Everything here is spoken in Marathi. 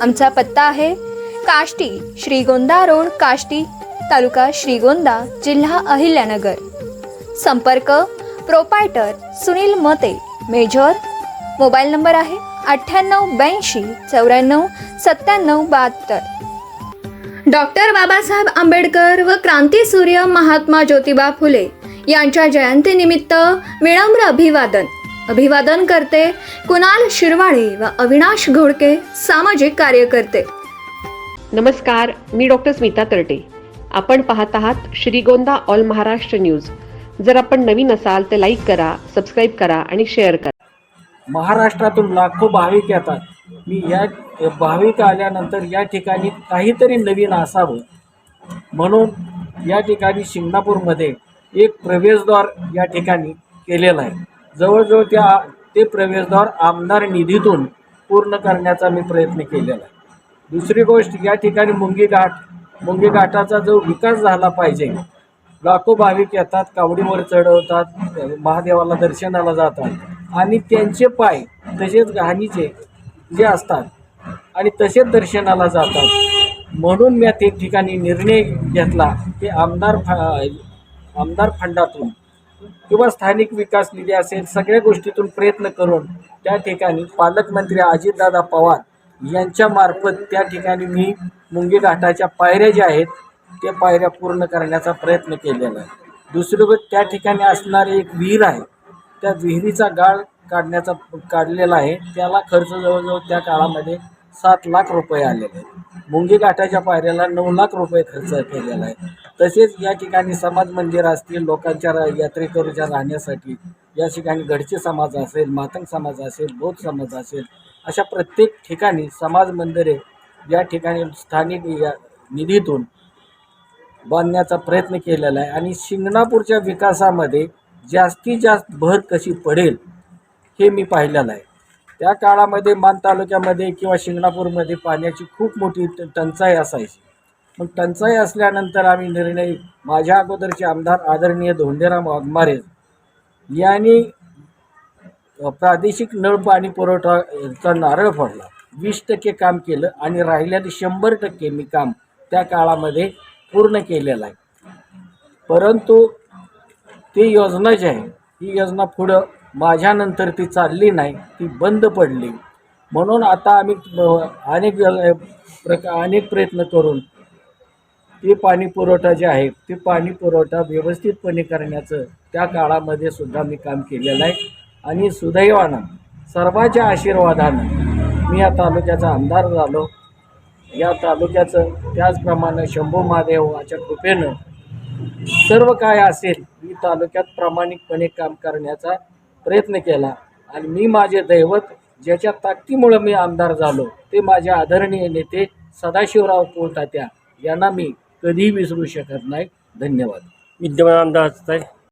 आमचा पत्ता आहे काष्टी श्रीगोंदा रोड काष्टी तालुका श्रीगोंदा जिल्हा अहिल्यानगर. संपर्क प्रोपायटर सुनील मते मेजर. मोबाईल नंबर आहे अठ्ठ्याण्णव ब्याऐंशी चौऱ्याण्णव सत्त्याण्णव बहात्तर. डॉक्टर बाबासाहेब आंबेडकर व क्रांतीसूर्य महात्मा ज्योतिबा फुले यांच्या जयंतीनिमित्त विनम्र अभिवादन. अभिवादन करते कुणाल शिरवाळे व अविनाश घोडके सामाजिक कार्यकर्ते. नमस्कार मी डॉक्टर स्मिता तरटे. आपण पाहत आहात श्रीगोंदा ऑल महाराष्ट्र न्यूज. जर आपण नवीन असाल तर लाईक करा सबस्क्राईब करा आणि शेअर करा. महाराष्ट्रातून लाखो भाविक येतात. मी या भाविक आल्यानंतर या ठिकाणी काहीतरी नवीन असावं. म्हणून या ठिकाणी शिंगणापूरमध्ये एक प्रवेशद्वार या ठिकाणी केलेलं आहे. जवळजवळ त्या ते प्रवेशद्वार आमदार निधीतून पूर्ण करण्याचा मी प्रयत्न केलेला आहे. दुसरी गोष्ट या ठिकाणी मुंगी घाट मुंगी घाटाचा जो विकास झाला पाहिजे लाखो भाविक येतात कावडीवर चढवतात महादेवाला दर्शनाला जातात आणि त्यांचे पाय तसेच घाणीचे जे असतात आणि तसेच दर्शनाला जातात. म्हणून मी त्या ठिकाणी निर्णय घेतला की आमदार फ आमदार फंडातून किंवा स्थानिक विकास निधी असेल सगळ्या गोष्टीतून प्रयत्न करून त्या ठिकाणी पालकमंत्री अजितदादा पवार यांच्यामार्फत त्या ठिकाणी मी मुंगी घाटाच्या पायऱ्या ज्या आहेत त्या पायऱ्या पूर्ण करण्याचा प्रयत्न केलेला आहे. दुसरीकडे त्या ठिकाणी असणारी एक विहीर आहे त्या विहिरीचा गाळ काढण्याचा काढलेला आहे. त्याला खर्च जवळजवळ त्या काळामध्ये सात लाख रुपये आलेले आहेत. मुंगी घाटाच्या पायऱ्याला नऊ लाख रुपये खर्च केलेला आहे. तसेच या ठिकाणी समाज मंदिर असतील लोकांच्या यात्रेकरूच्या राहण्यासाठी या ठिकाणी गडचे समाज असेल मातंग समाज असेल बौद्ध समाज असेल अशा प्रत्येक ठिकाणी समाज मंदिरे या ठिकाणी स्थानिक या निधीतून बांधण्याचा प्रयत्न केलेला आहे. आणि शिंगणापूरच्या विकासामध्ये जास्तीत जास्त भर कशी पडेल हे मी पाहिलेलं आहे. त्या काळामध्ये मान तालुक्यामध्ये किंवा शिंगणापूरमध्ये पाण्याची खूप मोठी टंचाई असायची. मग टंचाई असल्यानंतर आम्ही निर्णय माझ्या अगोदरचे आमदार आदरणीय धोंडेराम वाघमारे यांनी प्रादेशिक नळ पाणी पुरवठाचा नारळ फोडला. वीस टक्के काम केलं आणि राहिल्यात शंभर टक्के मी काम त्या काळामध्ये पूर्ण केलेलं आहे. परंतु ती योजना जी आहे ही योजना पुढं माझ्यानंतर ती चालली नाही ती बंद पडली. म्हणून आता आम्ही अनेक प्रका अनेक प्रयत्न करून ते पाणी पुरवठा जे आहे ते पाणी पुरवठा व्यवस्थितपणे करण्याचं त्या काळामध्ये सुद्धा मी काम केलेलं आहे. आणि सुदैवानं सर्वांच्या आशीर्वादानं मी या तालुक्याचा आमदार झालो. या तालुक्याचं त्याचप्रमाणे शंभू महादेवाच्या कृपेनं सर्व काय असेल मी तालुक्यात प्रामाणिकपणे काम करण्याचा प्रयत्न केला. आणि मी माझे दैवत ज्याच्या ताकदीमुळं मी आमदार झालो ते माझ्या आदरणीय नेते सदाशिवराव पोलतात्या यांना मी कधीही विसरू शकत नाही. धन्यवाद. विद्यमान आमदार आहे